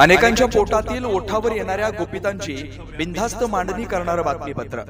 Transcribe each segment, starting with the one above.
अनेकांच्या पोटातील ओठावर येणाऱ्या गोपितांची बिनधास्त मांडणी करणारं बातमीपत्र.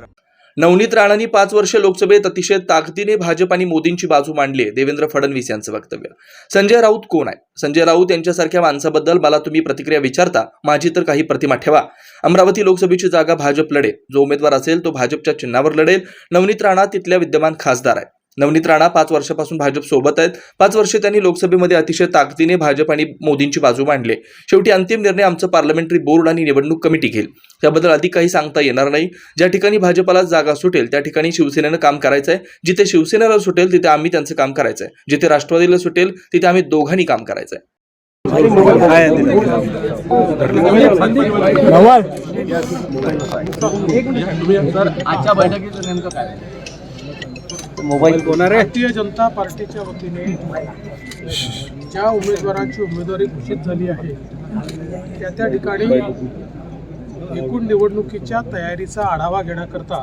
नवनीत राणांनी पाच वर्ष लोकसभेत अतिशय ताकदीने भाजप आणि मोदींची बाजू मांडली आहे. देवेंद्र फडणवीस यांचं वक्तव्य. संजय राऊत कोण आहे? संजय राऊत यांच्यासारख्या माणसाबद्दल मला तुम्ही प्रतिक्रिया विचारता माझी तर काही प्रतिमा ठेवा. अमरावती लोकसभेची जागा भाजप लढेल. जो उमेदवार असेल तो भाजपच्या चिन्हावर लढेल. नवनीत राणा तिथल्या विद्यमान खासदार आहे नवनीत राणा पाच वर्षापासून भाजप सोबत आहेत. पाच वर्षे त्यांनी लोकसभेमध्ये अतिशय ताकदीने भाजप आणि मोदींची बाजू मांडली. शेवटी अंतिम निर्णय आमचं पार्लमेंटरी बोर्ड आणि निवडणूक कमिटी घेईल. त्याबद्दल अधिक काही सांगता येणार नाही. ज्या ठिकाणी भाजपला जागा सुटेल त्या ठिकाणी शिवसेनेनं काम करायचं आहे जिथे शिवसेनेला सुटेल तिथे आम्ही त्यांचं काम करायचं आहे जिथे राष्ट्रवादीला सुटेल तिथे आम्ही दोघांनी काम करायचं आहे आजच्या बैठकीचं नेमकं काय भारतीय जनता पार्टीच्या वतीने ज्या उमेदवारांची उमेदवारी घोषित झाली आहे त्या त्या ठिकाणी एकूण निवडणुकीच्या तयारीचा आढावा घेण्याकरता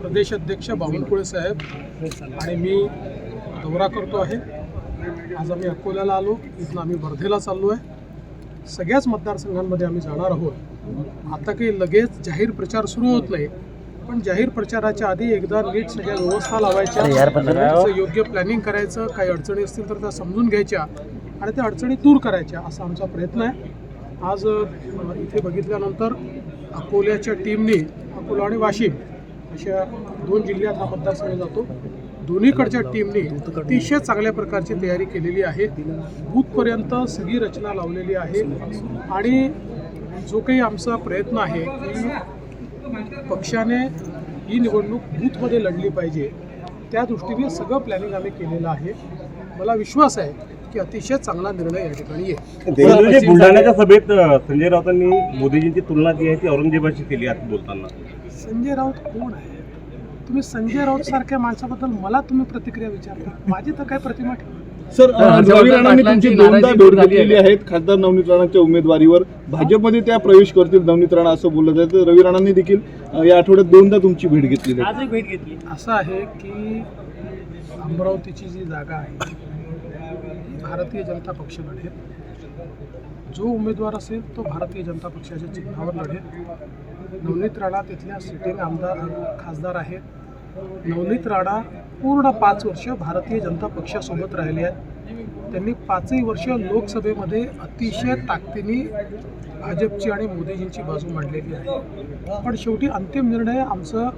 प्रदेश अध्यक्ष बावनकुळे साहेब आणि मी दौरा करतो आहे. आज आम्ही अकोल्याला आलो इथून आम्ही वर्धेला चाललो आहे. सगळ्याच मतदारसंघांमध्ये आम्ही जाणार आहोत. आता काही लगेच जाहीर प्रचार सुरू होत नाही. पण जाहीर प्रचाराच्या आधी एकदा नीट सगळ्या व्यवस्था लावायच्या. योग्य प्लॅनिंग करायचं. काही अडचणी असतील तर त्या समजून घ्यायच्या आणि त्या अडचणी दूर करायच्या असा आमचा प्रयत्न आहे. आज इथे बघितल्यानंतर अकोल्याच्या टीमने अकोला आणि वाशिम अशा दोन जिल्ह्यात हा मतदारसंघ जातो. दोन्हीकडच्या टीमने अतिशय चांगल्या प्रकारची तयारी केलेली आहे. बूथपर्यंत सगळी रचना लावलेली आहे. आणि जो काही आमचा प्रयत्न आहे की पक्षाने ही निवडणूक बूथमध्ये लढली पाहिजे त्या दृष्टीने सगळं प्लॅनिंग आम्ही केलेलं आहे. मला विश्वास आहे की अतिशय चांगला निर्णय या ठिकाणी येईल. बुलढाण्याच्या सभेत संजय राऊतांनी मोदीजींची तुलना जी आहे ती औरंगजेबाशी केली आता बोलताना. संजय राऊत कोण आहे? तुम्ही संजय राऊत सारख्या माणसाबद्दल मला तुम्ही प्रतिक्रिया विचारता. माझी तर काय प्रतिमा ठेवा सर रवी राणांनी तुमची दोनदा भेट घेतलेली आहे. आहेत खासदार नवनीत राणांच्या उमेदवारीवर. भाजपमध्ये त्या प्रवेश करतील नवनीत राणा असं बोललं जातं. रवी राणांनी देखील या आठवड्यात दोनदा तुमची भेट घेतलेली आहे. असं आहे की अमरावतीची जी जागा आहे ही भारतीय जनता पक्ष लढेल. जो उमेदवार असेल तो भारतीय जनता पक्षाच्या चिन्हावर लढेल. नवनीत राणा तिथल्या सिटिंग आमदार खासदार आहेत. नवनीत राणा पूर्ण पाच वर्ष भारतीय जनता पक्षासोबत राहिले आहेत. त्यांनी पाचही वर्ष लोकसभेमध्ये अतिशय ताकदीने भाजपची आणि मोदीजींची बाजू मांडलेली आहे. पण शेवटी अंतिम निर्णय आमचं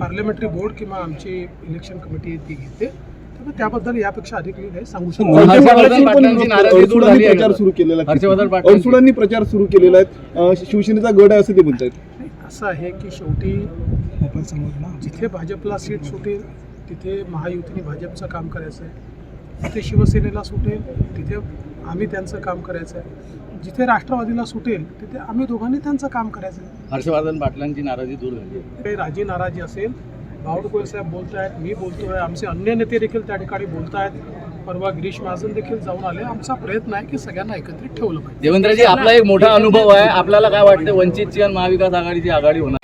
पार्लमेंटरी बोर्ड किंवा आमची इलेक्शन कमिटी ती घेते. त्याबद्दल यापेक्षा अधिक मी काही सांगू शकतो. अडसुडांनी प्रचार सुरू केलेला आहे. शिवसेनेचा गड आहे असं ते म्हणतात असं आहे की शेवटी जिथे भाजपला सीट सुटेल तिथे महायुतीने भाजपचं काम करायचं आहे जिथे शिवसेनेला सुटेल तिथे आम्ही त्यांचं काम करायचं आहे जिथे राष्ट्रवादीला सुटेल तिथे आम्ही दोघांनी त्यांचं काम करायचं आहे हर्षवर्धन पाटलांची नाराजी दूर झाली आहे. काही राजी नाराजी असेल. बावडकुळे साहेब बोलत आहेत मी बोलतोय आमचे अन्य नेते देखील त्या ठिकाणी बोलत आहेत परवा गिरीश महाजन देखील जाऊन आले. आमचा प्रयत्न आहे की सगळ्यांना एकत्रित ठेवलं पाहिजे. देवेंद्रजी आपला एक मोठा अनुभव आहे. आपल्याला काय वाटतं वंचितची आणि महाविकास आघाडीची आघाडी होणार?